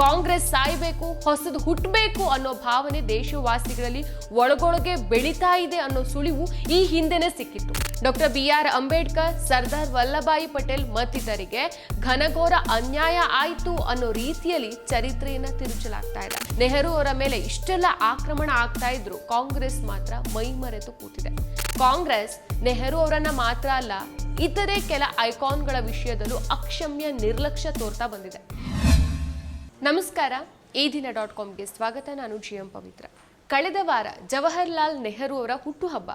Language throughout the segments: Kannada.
ಕಾಂಗ್ರೆಸ್ ಸಾಯ್ಬೇಕು, ಹೊಸದು ಹುಟ್ಟಬೇಕು ಅನ್ನೋ ಭಾವನೆ ದೇಶವಾಸಿಗಳಲ್ಲಿ ಒಳಗೊಳಗೆ ಬೆಳೀತಾ ಇದೆ ಅನ್ನೋ ಸುಳಿವು ಈ ಹಿಂದೆನೆ ಸಿಕ್ಕಿತ್ತು. Doctor B R Ambedkar, Sardar Vallabhbhai Patel ಮತ್ತಿತರಿಗೆ ಘನಘೋರ ಅನ್ಯಾಯ ಆಯಿತು ಅನ್ನೋ ರೀತಿಯಲ್ಲಿ ಚರಿತ್ರೆಯನ್ನ ತಿರುಚಲಾಗ್ತಾ ಇದೆ. ನೆಹರು ಅವರ ಮೇಲೆ ಇಷ್ಟೆಲ್ಲ ಆಕ್ರಮಣ ಆಗ್ತಾ ಇದ್ರು, ಕಾಂಗ್ರೆಸ್ ಮಾತ್ರ ಮೈಮರೆತು ಕೂತಿದೆ. ಕಾಂಗ್ರೆಸ್ ನೆಹರು ಅವರನ್ನ ಮಾತ್ರ ಅಲ್ಲ, ಇತರೆ ಕೆಲ ಐಕಾನ್ಗಳ ವಿಷಯದಲ್ಲೂ ಅಕ್ಷಮ್ಯ ನಿರ್ಲಕ್ಷ್ಯ ತೋರ್ತಾ ಬಂದಿದೆ. ನಮಸ್ಕಾರ. ಈ ದಿನ ಡಾಟ್ ಕಾಮ್ಗೆ ಸ್ವಾಗತ. ನಾನು ಜಿ ಎಂ ಪವಿತ್ರ. ಕಳೆದ ವಾರ ಜವಾಹರ್ಲಾಲ್ ನೆಹರು ಅವರ ಹುಟ್ಟುಹಬ್ಬ,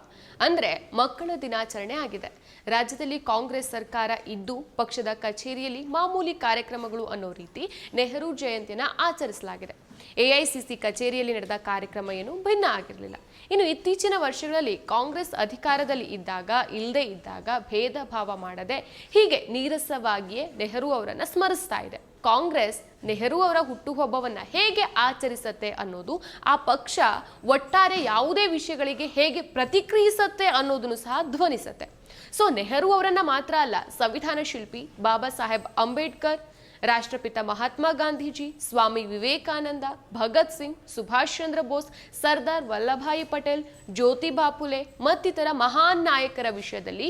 ಅಂದರೆ ಮಕ್ಕಳ ದಿನಾಚರಣೆ ಆಗಿದೆ. ರಾಜ್ಯದಲ್ಲಿ ಕಾಂಗ್ರೆಸ್ ಸರ್ಕಾರ ಇದ್ದು, ಪಕ್ಷದ ಕಚೇರಿಯಲ್ಲಿ ಮಾಮೂಲಿ ಕಾರ್ಯಕ್ರಮಗಳು ಅನ್ನೋ ರೀತಿ ನೆಹರು ಜಯಂತಿಯನ್ನು ಆಚರಿಸಲಾಗಿದೆ. ಎಐಸಿಸಿ ಕಚೇರಿಯಲ್ಲಿ ನಡೆದ ಕಾರ್ಯಕ್ರಮ ಏನು ಭಿನ್ನ ಆಗಿರಲಿಲ್ಲ. ಇನ್ನು ಇತ್ತೀಚಿನ ವರ್ಷಗಳಲ್ಲಿ ಕಾಂಗ್ರೆಸ್ ಅಧಿಕಾರದಲ್ಲಿ ಇದ್ದಾಗ ಇಲ್ಲದೆ ಇದ್ದಾಗ ಭೇದ ಭಾವ ಮಾಡದೆ ಹೀಗೆ ನೀರಸವಾಗಿಯೇ ನೆಹರು ಅವರನ್ನು ಸ್ಮರಿಸ್ತಾ ಇದೆ. ಕಾಂಗ್ರೆಸ್ ನೆಹರು ಅವರ ಹುಟ್ಟುಹಬ್ಬವನ್ನ ಹೇಗೆ ಆಚರಿಸತ್ತೆ ಅನ್ನೋದು, ಆ ಪಕ್ಷ ಒಟ್ಟಾರೆ ಯಾವುದೇ ವಿಷಯಗಳಿಗೆ ಹೇಗೆ ಪ್ರತಿಕ್ರಿಯಿಸತ್ತೆ ಅನ್ನೋದನ್ನು ಸಹ ಧ್ವನಿಸತ್ತೆ. ಸೊ ನೆಹರು ಅವರನ್ನ ಮಾತ್ರ ಅಲ್ಲ, ಸಂವಿಧಾನ ಶಿಲ್ಪಿ ಬಾಬಾ ಸಾಹೇಬ್ ಅಂಬೇಡ್ಕರ್, ರಾಷ್ಟ್ರಪಿತ ಮಹಾತ್ಮ ಗಾಂಧೀಜಿ, ಸ್ವಾಮಿ ವಿವೇಕಾನಂದ, ಭಗತ್ ಸಿಂಗ್, ಸುಭಾಷ್ ಚಂದ್ರ ಬೋಸ್, ಸರ್ದಾರ್ ವಲ್ಲಭಾಯಿ ಪಟೇಲ್ ಜ್ಯೋತಿಬಾ ಫುಲೆ ಮತ್ತಿತರ ಮಹಾನ್ ನಾಯಕರ ವಿಷಯದಲ್ಲಿ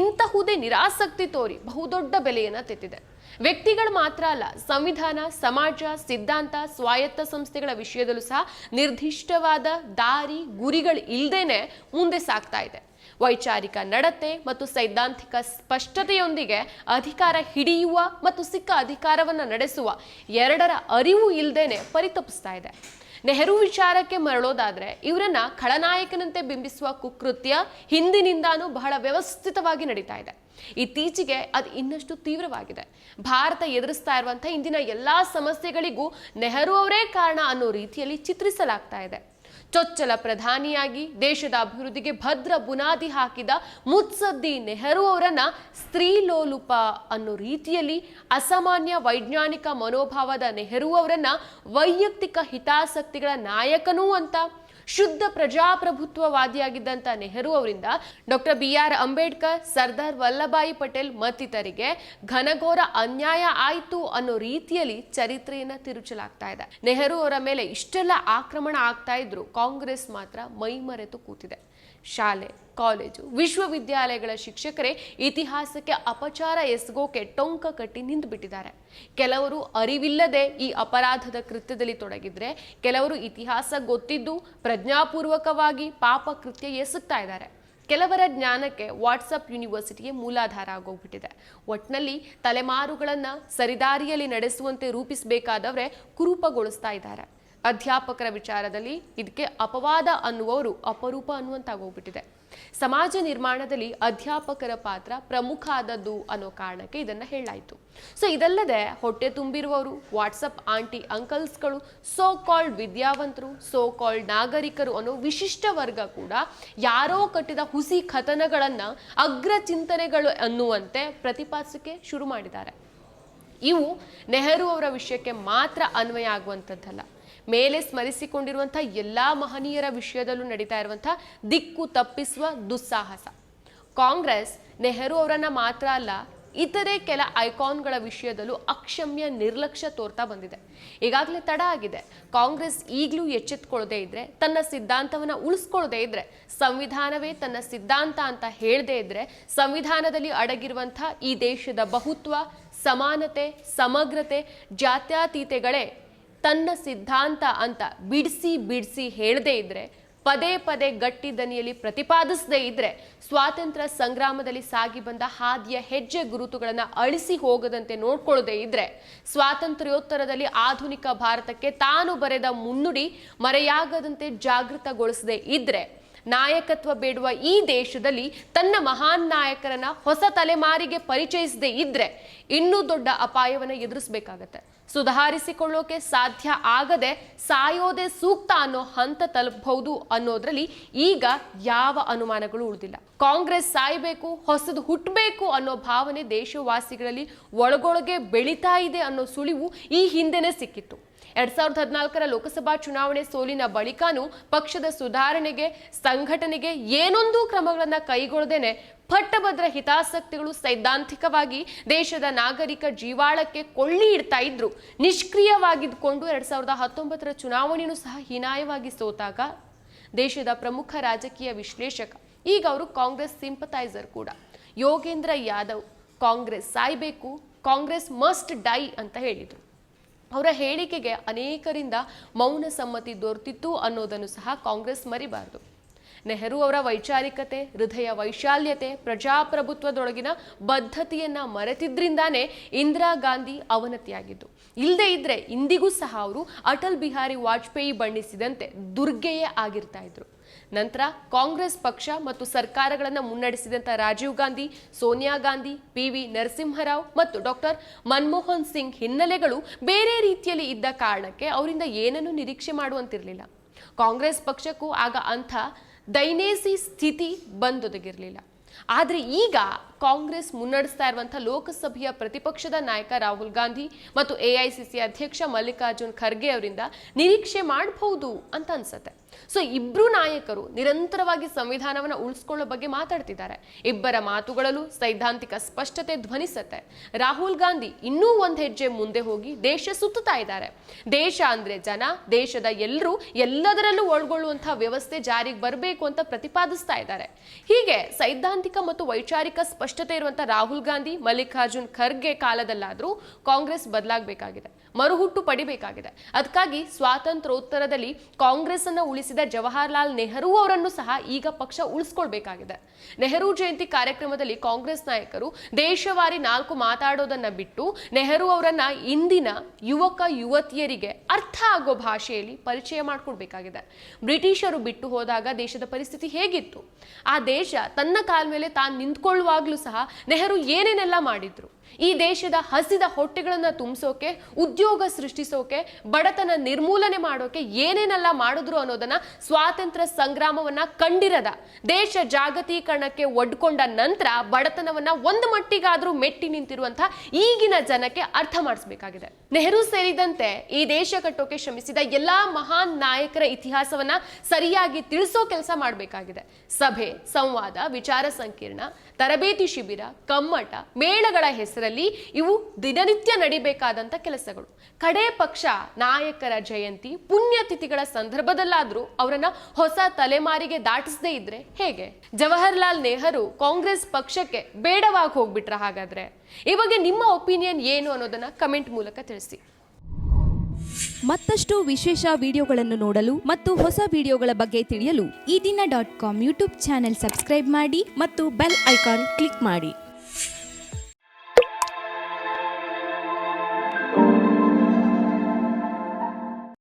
ಇಂತಹುದೇ ನಿರಾಸಕ್ತಿ ತೋರಿ ಬಹುದೊಡ್ಡ ಬೆಲೆಯನ್ನು ತೆತ್ತಿದೆ. ವ್ಯಕ್ತಿಗಳು ಮಾತ್ರ ಅಲ್ಲ, ಸಂವಿಧಾನ, ಸಮಾಜ, ಸಿದ್ಧಾಂತ, ಸ್ವಾಯತ್ತ ಸಂಸ್ಥೆಗಳ ವಿಷಯದಲ್ಲೂ ಸಹ ನಿರ್ದಿಷ್ಟವಾದ ದಾರಿ, ಗುರಿಗಳು ಇಲ್ಲದೇನೆ ಮುಂದೆ ಸಾಗ್ತಾ ಇದೆ. ವೈಚಾರಿಕ ನಡತೆ ಮತ್ತು ಸೈದ್ಧಾಂತಿಕ ಸ್ಪಷ್ಟತೆಯೊಂದಿಗೆ ಅಧಿಕಾರ ಹಿಡಿಯುವ ಮತ್ತು ಸಿಕ್ಕ ಅಧಿಕಾರವನ್ನು ನಡೆಸುವ ಎರಡರ ಅರಿವು ಇಲ್ಲದೇನೆ ಪರಿತಪಿಸ್ತಾ ಇದೆ. ನೆಹರು ವಿಚಾರಕ್ಕೆ ಮರಳೋದಾದ್ರೆ ಇವರನ್ನ ಖಳನಾಯಕನಂತೆ ಬಿಂಬಿಸುವ ಕುಕೃತ್ಯ ಹಿಂದಿನಿಂದಾನು ಬಹಳ ವ್ಯವಸ್ಥಿತವಾಗಿ ನಡೀತಾ ಇದೆ. ಇತ್ತೀಚೆಗೆ ಅದು ಇನ್ನಷ್ಟು ತೀವ್ರವಾಗಿದೆ. ಭಾರತ ಎದುರಿಸ್ತಾ ಇರುವಂತಹ ಇಂದಿನ ಎಲ್ಲಾ ಸಮಸ್ಯೆಗಳಿಗೂ ನೆಹರು ಅವರೇ ಕಾರಣ ಅನ್ನೋ ರೀತಿಯಲ್ಲಿ ಚಿತ್ರಿಸಲಾಗ್ತಾ ಇದೆ. ಚೊಚ್ಚಲ ಪ್ರಧಾನಿಯಾಗಿ ದೇಶದ ಅಭಿವೃದ್ಧಿಗೆ ಭದ್ರ ಬುನಾದಿ ಹಾಕಿದ ಮುತ್ಸದ್ದಿ ನೆಹರು ಅವರನ್ನ ಸ್ತ್ರೀಲೋಲುಪ ಅನ್ನೋ ರೀತಿಯಲ್ಲಿ ಅಸಾಮಾನ್ಯ ವೈಜ್ಞಾನಿಕ ಮನೋಭಾವದ ನೆಹರು ಅವರನ್ನ ವೈಯಕ್ತಿಕ ಹಿತಾಸಕ್ತಿಗಳ ನಾಯಕನೂ ಅಂತ ಶುದ್ಧ ಪ್ರಜಾಪ್ರಭುತ್ವವಾದಿಯಾಗಿದ್ದಂಥ ನೆಹರು ಅವರಿಂದ doctor B R Ambedkar Sardar Vallabhbhai Patel ಮತ್ತಿತರಿಗೆ ಘನಘೋರ ಅನ್ಯಾಯ ಆಯಿತು ಅನ್ನೋ ರೀತಿಯಲ್ಲಿ ಚರಿತ್ರೆಯನ್ನ ತಿರುಚಲಾಗ್ತಾ ಇದೆ. ನೆಹರು ಅವರ ಮೇಲೆ ಇಷ್ಟೆಲ್ಲ ಆಕ್ರಮಣ ಆಗ್ತಾ ಇದ್ರು ಕಾಂಗ್ರೆಸ್ ಮಾತ್ರ ಮೈಮರೆತು ಕೂತಿದೆ. ಶಾಲೆ, ಕಾಲೇಜು, ವಿಶ್ವವಿದ್ಯಾಲಯಗಳ ಶಿಕ್ಷಕರೇ ಇತಿಹಾಸಕ್ಕೆ ಅಪಚಾರ ಎಸಗೋಕೆ ಟೊಂಕ ಕಟ್ಟಿ ನಿಂತು ಬಿಟ್ಟಿದ್ದಾರೆ ಕೆಲವರು ಅರಿವಿಲ್ಲದೆ ಈ ಅಪರಾಧದ ಕೃತ್ಯದಲ್ಲಿ ತೊಡಗಿದ್ರೆ, ಕೆಲವರು ಇತಿಹಾಸ ಗೊತ್ತಿದ್ದು ಪ್ರಜ್ಞಾಪೂರ್ವಕವಾಗಿ ಪಾಪ ಕೃತ್ಯ ಎಸಗ್ತಾ ಇದ್ದಾರೆ. ಕೆಲವರ ಜ್ಞಾನಕ್ಕೆ ವಾಟ್ಸಪ್ ಯೂನಿವರ್ಸಿಟಿಗೆ ಮೂಲಾಧಾರ ಆಗೋಗ್ಬಿಟ್ಟಿದೆ. ಒಟ್ನಲ್ಲಿ ತಲೆಮಾರುಗಳನ್ನು ಸರಿದಾರಿಯಲ್ಲಿ ನಡೆಸುವಂತೆ ರೂಪಿಸಬೇಕಾದವರೇ ಕುರೂಪಗೊಳಿಸ್ತಾ ಇದ್ದಾರೆ. ಅಧ್ಯಾಪಕರ ವಿಚಾರದಲ್ಲಿ ಇದಕ್ಕೆ ಅಪವಾದ ಅನ್ನುವವರು ಅಪರೂಪ ಅನ್ನುವಂತಾಗೋಗ್ಬಿಟ್ಟಿದೆ. ಸಮಾಜ ನಿರ್ಮಾಣದಲ್ಲಿ ಅಧ್ಯಾಪಕರ ಪಾತ್ರ ಪ್ರಮುಖ ಆದದ್ದು ಅನ್ನೋ ಕಾರಣಕ್ಕೆ ಇದನ್ನ ಹೇಳಲಾಯಿತು. ಸೊ ಇದಲ್ಲದೆ ಹೊಟ್ಟೆ ತುಂಬಿರುವವರು ವಾಟ್ಸಪ್ ಆಂಟಿ ಅಂಕಲ್ಸ್ಗಳು ಸೋ ಕಾಲ್ಡ್ ವಿದ್ಯಾವಂತರು ಸೋ ಕಾಲ್ಡ್ ನಾಗರಿಕರು ಅನ್ನೋ ವಿಶಿಷ್ಟ ವರ್ಗ ಕೂಡ ಯಾರೋ ಕಟ್ಟಿದ ಹುಸಿ ಕಥನಗಳನ್ನ ಅಗ್ರ ಚಿಂತನೆಗಳು ಅನ್ನುವಂತೆ ಪ್ರತಿಪಾದಿಸಕ್ಕೆ ಶುರು ಮಾಡಿದ್ದಾರೆ. ಇವು ನೆಹರು ಅವರ ವಿಷಯಕ್ಕೆ ಮಾತ್ರ ಅನ್ವಯ ಆಗುವಂಥದ್ದಲ್ಲ. ಮೇಲೆ ಸ್ಮರಿಸಿಕೊಂಡಿರುವಂಥ ಎಲ್ಲ ಮಹನೀಯರ ವಿಷಯದಲ್ಲೂ ನಡೀತಾ ಇರುವಂಥ ದಿಕ್ಕು ತಪ್ಪಿಸುವ ದುಸ್ಸಾಹಸ. ಕಾಂಗ್ರೆಸ್ ನೆಹರು ಅವರನ್ನ ಮಾತ್ರ ಅಲ್ಲ, ಇತರೆ ಕೆಲ ಐಕಾನ್ಗಳ ವಿಷಯದಲ್ಲೂ ಅಕ್ಷಮ್ಯ ನಿರ್ಲಕ್ಷ್ಯ ತೋರ್ತಾ ಬಂದಿದೆ. ಈಗಾಗಲೇ ತಡ ಆಗಿದೆ. ಕಾಂಗ್ರೆಸ್ ಈಗಲೂ ಎಚ್ಚೆತ್ಕೊಳ್ಳದೆ ಇದ್ರೆ, ತನ್ನ ಸಿದ್ಧಾಂತವನ್ನ ಉಳಿಸ್ಕೊಳ್ಳದೆ ಇದ್ರೆ, ಸಂವಿಧಾನವೇ ತನ್ನ ಸಿದ್ಧಾಂತ ಅಂತ ಹೇಳದೇ ಇದ್ರೆ, ಸಂವಿಧಾನದಲ್ಲಿ ಅಡಗಿರುವಂಥ ಈ ದೇಶದ ಬಹುತ್ವ ಸಮಾನತೆ, ಸಮಗ್ರತೆ, ಜಾತ್ಯಾತೀತೆಗಳೇ ತನ್ನ ಸಿದ್ಧಾಂತ ಅಂತ ಬಿಡಿಸಿ ಬಿಡಿಸಿ ಹೇಳದೇ ಇದ್ದರೆ ಪದೇ ಪದೇ ಗಟ್ಟಿ ದನಿಯಲ್ಲಿ ಪ್ರತಿಪಾದಿಸದೇ ಇದ್ದರೆ ಸ್ವಾತಂತ್ರ್ಯ ಸಂಗ್ರಾಮದಲ್ಲಿ ಸಾಗಿ ಬಂದ ಹಾದಿಯ ಹೆಜ್ಜೆ ಗುರುತುಗಳನ್ನು ಅಳಿಸಿ ಹೋಗದಂತೆ ನೋಡ್ಕೊಳ್ಳದೆ ಇದ್ದರೆ ಸ್ವಾತಂತ್ರ್ಯೋತ್ತರದಲ್ಲಿ ಆಧುನಿಕ ಭಾರತಕ್ಕೆ ತಾನು ಬರೆದ ಮುನ್ನುಡಿ ಮರೆಯಾಗದಂತೆ ಜಾಗೃತಗೊಳಿಸದೇ ಇದ್ರೆ ನಾಯಕತ್ವ ಬೇಡುವ ಈ ದೇಶದಲ್ಲಿ ತನ್ನ ಮಹಾನ್ ನಾಯಕರನ್ನ ಹೊಸ ತಲೆಮಾರಿಗೆ ಪರಿಚಯಿಸದೇ ಇದ್ರೆ ಇನ್ನೂ ದೊಡ್ಡ ಅಪಾಯವನ್ನ ಎದುರಿಸಬೇಕಾಗತ್ತೆ. ಸುಧಾರಿಸಿಕೊಳ್ಳೋಕೆ ಸಾಧ್ಯ ಆಗದೆ ಸಾಯೋದೆ ಸೂಕ್ತ ಅನ್ನೋ ಹಂತ ತಲುಪಬಹುದು ಅನ್ನೋದ್ರಲ್ಲಿ ಈಗ ಯಾವ ಅನುಮಾನಗಳು ಉಳಿದಿಲ್ಲ. ಕಾಂಗ್ರೆಸ್ ಸಾಯ್ಬೇಕು, ಹೊಸದು ಹುಟ್ಟಬೇಕು ಅನ್ನೋ ಭಾವನೆ ದೇಶವಾಸಿಗಳಲ್ಲಿ ಒಳಗೊಳಗೆ ಬೆಳೀತಾ ಇದೆ ಅನ್ನೋ ಸುಳಿವು ಈ ಹಿಂದೆನೆ ಸಿಕ್ಕಿತ್ತು. ಎರಡ್ ಸಾವಿರದ ಹದಿನಾಲ್ಕರ ಲೋಕಸಭಾ ಚುನಾವಣೆ ಸೋಲಿನ ಬಳಿಕನೂ ಪಕ್ಷದ ಸುಧಾರಣೆಗೆ, ಸಂಘಟನೆಗೆ ಏನೊಂದು ಕ್ರಮಗಳನ್ನ ಕೈಗೊಳ್ಳದೇನೆ ಪಟ್ಟಭದ್ರ ಹಿತಾಸಕ್ತಿಗಳು ಸೈದ್ಧಾಂತಿಕವಾಗಿ ದೇಶದ ನಾಗರಿಕ ಜೀವಾಳಕ್ಕೆ ಕೊಳ್ಳಿ ಇಡ್ತಾ ಇದ್ರು. ನಿಷ್ಕ್ರಿಯವಾಗಿದ್ದುಕೊಂಡು ಎರಡ್ ಸಾವಿರದ ಹತ್ತೊಂಬತ್ತರ ಚುನಾವಣೆಯೂ ಸಹ ಹೀನಾಯವಾಗಿ ಸೋತಾಗ ದೇಶದ ಪ್ರಮುಖ ರಾಜಕೀಯ ವಿಶ್ಲೇಷಕ, ಈಗ ಅವರು ಕಾಂಗ್ರೆಸ್ ಸಿಂಪತೈಸರ್ ಕೂಡ. ಯೋಗೇಂದ್ರ ಯಾದವ್, ಕಾಂಗ್ರೆಸ್ ಸಾಯ್ಬೇಕು, ಕಾಂಗ್ರೆಸ್ ಮಸ್ಟ್ ಡೈ ಅಂತ ಹೇಳಿದರು. ಅವರ ಹೇಳಿಕೆಗೆ ಅನೇಕರಿಂದ ಮೌನ ಸಮ್ಮತಿ ದೊರೆತಿತ್ತು ಅನ್ನೋದನ್ನು ಸಹ ಕಾಂಗ್ರೆಸ್ ಮರಿಬಾರದು. ನೆಹರು ಅವರ ವೈಚಾರಿಕತೆ, ಹೃದಯ ವೈಶಾಲ್ಯತೆ, ಪ್ರಜಾಪ್ರಭುತ್ವದೊಳಗಿನ ಬದ್ಧತೆಯನ್ನ ಮರೆತಿದ್ರಿಂದಾನೇ ಇಂದಿರಾ ಗಾಂಧಿ ಅವನತಿಯಾಗಿದ್ದು. ಇಲ್ಲದೆ ಇದ್ರೆ ಇಂದಿಗೂ ಸಹ ಅವರು ಅಟಲ್ ಬಿಹಾರಿ ವಾಜಪೇಯಿ ಬಣ್ಣಿಸಿದಂತೆ ದುರ್ಗೆಯೇ ಆಗಿರ್ತಾ ಇದ್ರು. ನಂತರ ಕಾಂಗ್ರೆಸ್ ಪಕ್ಷ ಮತ್ತು ಸರ್ಕಾರಗಳನ್ನು ಮುನ್ನಡೆಸಿದಂಥ ರಾಜೀವ್ ಗಾಂಧಿ, ಸೋನಿಯಾ ಗಾಂಧಿ ಪಿ ವಿ ನರಸಿಂಹರಾವ್ ಮತ್ತು ಡಾಕ್ಟರ್ ಮನಮೋಹನ್ ಸಿಂಗ್ ಹಿನ್ನೆಲೆಗಳು ಬೇರೆ ರೀತಿಯಲ್ಲಿ ಇದ್ದ ಕಾರಣಕ್ಕೆ ಅವರಿಂದ ಏನನ್ನೂ ನಿರೀಕ್ಷೆ ಮಾಡುವಂತಿರಲಿಲ್ಲ. ಕಾಂಗ್ರೆಸ್ ಪಕ್ಷಕ್ಕೂ ಆಗ ಅಂಥ ದೈನೇಸಿ ಸ್ಥಿತಿ ಬಂದೊದಗಿರಲಿಲ್ಲ. ಆದರೆ ಈಗ ಕಾಂಗ್ರೆಸ್ ಮುನ್ನಡೆಸ್ತಾ ಇರುವಂತಹ ಲೋಕಸಭೆಯ ಪ್ರತಿಪಕ್ಷದ ನಾಯಕ ರಾಹುಲ್ ಗಾಂಧಿ ಮತ್ತು ಎಐಸಿಸಿ ಅಧ್ಯಕ್ಷ ಮಲ್ಲಿಕಾರ್ಜುನ್ ಖರ್ಗೆ ಅವರಿಂದ ನಿರೀಕ್ಷೆ ಮಾಡಬಹುದು ಅಂತ ಅನ್ಸುತ್ತೆ. ಸೊ, ಇಬ್ರು ನಾಯಕರು ನಿರಂತರವಾಗಿ ಸಂವಿಧಾನವನ್ನು ಉಳಿಸ್ಕೊಳ್ಳೋ ಬಗ್ಗೆ ಮಾತಾಡ್ತಿದ್ದಾರೆ. ಇಬ್ಬರ ಮಾತುಗಳಲ್ಲೂ ಸೈದ್ಧಾಂತಿಕ ಸ್ಪಷ್ಟತೆ ಧ್ವನಿಸುತ್ತೆ. ರಾಹುಲ್ ಗಾಂಧಿ ಇನ್ನೂ ಒಂದು ಹೆಜ್ಜೆ ಮುಂದೆ ಹೋಗಿ ದೇಶ ಸುತ್ತುತ್ತಾ ಇದ್ದಾರೆ. ದೇಶ ಅಂದ್ರೆ ಜನ, ದೇಶದ ಎಲ್ಲರೂ ಎಲ್ಲದರಲ್ಲೂ ಒಳಗೊಳ್ಳುವಂತಹ ವ್ಯವಸ್ಥೆ ಜಾರಿಗೆ ಬರಬೇಕು ಅಂತ ಪ್ರತಿಪಾದಿಸ್ತಾ ಇದ್ದಾರೆ. ಹೀಗೆ ಸೈದ್ಧಾಂತಿಕ ಮತ್ತು ವೈಚಾರಿಕ ಸ್ಪಷ್ಟತೆ ಇರುವಂತಹ ರಾಹುಲ್ ಗಾಂಧಿ, ಮಲ್ಲಿಕಾರ್ಜುನ್ ಖರ್ಗೆ ಕಾಲದಲ್ಲಾದರೂ ಕಾಂಗ್ರೆಸ್ ಬದಲಾಗಬೇಕಾಗಿದೆ, ಮರುಹುಟ್ಟು ಪಡಿಬೇಕಾಗಿದೆ. ಅದಕ್ಕಾಗಿ ಸ್ವಾತಂತ್ರ್ಯೋತ್ತರದಲ್ಲಿ ಕಾಂಗ್ರೆಸ್ ಅನ್ನು ಉಳಿಸಿದ ಜವಾಹರ್ಲಾಲ್ ನೆಹರು ಅವರನ್ನು ಸಹ ಈಗ ಪಕ್ಷ ಉಳಿಸ್ಕೊಳ್ಬೇಕಾಗಿದೆ. ನೆಹರು ಜಯಂತಿ ಕಾರ್ಯಕ್ರಮದಲ್ಲಿ ಕಾಂಗ್ರೆಸ್ ನಾಯಕರು ದೇಶವಾರಿ ನಾಲ್ಕು ಮಾತಾಡೋದನ್ನ ಬಿಟ್ಟು ನೆಹರು ಅವರನ್ನ ಇಂದಿನ ಯುವಕ ಯುವತಿಯರಿಗೆ ಅರ್ಥ ಆಗೋ ಭಾಷೆಯಲ್ಲಿ ಪರಿಚಯ ಮಾಡಿಕೊಡ್ಬೇಕಾಗಿದೆ. ಬ್ರಿಟಿಷರು ಬಿಟ್ಟು ಹೋದಾಗ ದೇಶದ ಪರಿಸ್ಥಿತಿ ಹೇಗಿತ್ತು? ಆ ದೇಶ ತನ್ನ ಕಾಲ ಮೇಲೆ ತಾನು ನಿಂತ್ಕೊಳ್ಳುವಾಗ್ಲೂ ಸಹ ನೆಹರು ಏನೇನೆಲ್ಲ ಮಾಡಿದ್ರು. ಈ ದೇಶದ ಹಸಿದ ಹೊಟ್ಟೆಗಳನ್ನು ತುಂಬಿಸೋಕೆ, ಉದ್ಯೋಗ ಸೃಷ್ಟಿಸೋಕೆ, ಬಡತನ ನಿರ್ಮೂಲನೆ ಮಾಡೋಕೆ ಏನೇನೆಲ್ಲ ಮಾಡಿದ್ರು ಅನ್ನೋದನ್ನ ಸ್ವಾತಂತ್ರ್ಯ ಸಂಗ್ರಾಮವನ್ನ ಕಂಡಿರದ ದೇಶ ಜಾಗತೀಕರಣಕ್ಕೆ ಒಡ್ಕೊಂಡ ನಂತರ ಬಡತನವನ್ನ ಒಂದು ಮಟ್ಟಿಗಾದ್ರೂ ಮೆಟ್ಟಿ ನಿಂತಿರುವಂತಹ ಈಗಿನ ಜನಕ್ಕೆ ಅರ್ಥ ಮಾಡಿಸ್ಬೇಕಾಗಿದೆ. ನೆಹರು ಸೇರಿದಂತೆ ಈ ದೇಶ ಕಟ್ಟೋಕೆ ಶ್ರಮಿಸಿದ ಎಲ್ಲಾ ಮಹಾನ್ ನಾಯಕರ ಇತಿಹಾಸವನ್ನ ಸರಿಯಾಗಿ ತಿಳಿಸೋ ಕೆಲಸ ಮಾಡಬೇಕಾಗಿದೆ. ಸಭೆ, ಸಂವಾದ, ವಿಚಾರ ಸಂಕಿರಣ, ತರಬೇತಿ ಶಿಬಿರ, ಕಮ್ಮಟ, ಮೇಳಗಳ ಹೆಸರಲ್ಲಿ ಇವು ದಿನನಿತ್ಯ ನಡಿಬೇಕಾದಂಥ ಕೆಲಸಗಳು. ಕಡೇ ಪಕ್ಷ ನಾಯಕರ ಜಯಂತಿ, ಪುಣ್ಯತಿಥಿಗಳ ಸಂದರ್ಭದಲ್ಲಾದರೂ ಅವರನ್ನ ಹೊಸ ತಲೆಮಾರಿಗೆ ದಾಟಿಸದೇ ಇದ್ರೆ ಹೇಗೆ? ಜವಾಹರ್ಲಾಲ್ ನೆಹರು ಕಾಂಗ್ರೆಸ್ ಪಕ್ಷಕ್ಕೆ ಬೇಡವಾಗಿ ಹೋಗ್ಬಿಟ್ರ ಹಾಗಾದ್ರೆ? ಈ ನಿಮ್ಮ ಒಪಿನಿಯನ್ ಏನು ಅನ್ನೋದನ್ನ ಕಮೆಂಟ್ ಮೂಲಕ ತಿಳಿಸಿ. ಮತ್ತಷ್ಟು ವಿಶೇಷ ವಿಡಿಯೋಗಳನ್ನು ನೋಡಲು ಮತ್ತು ಹೊಸ ವಿಡಿಯೋಗಳ ಬಗ್ಗೆ ತಿಳಿಯಲು ಈ ದಿನ dot com YouTube channel subscribe ಮಾಡಿ ಮತ್ತು ಬೆಲ್ ಐಕಾನ್ ಕ್ಲಿಕ್ ಮಾಡಿ.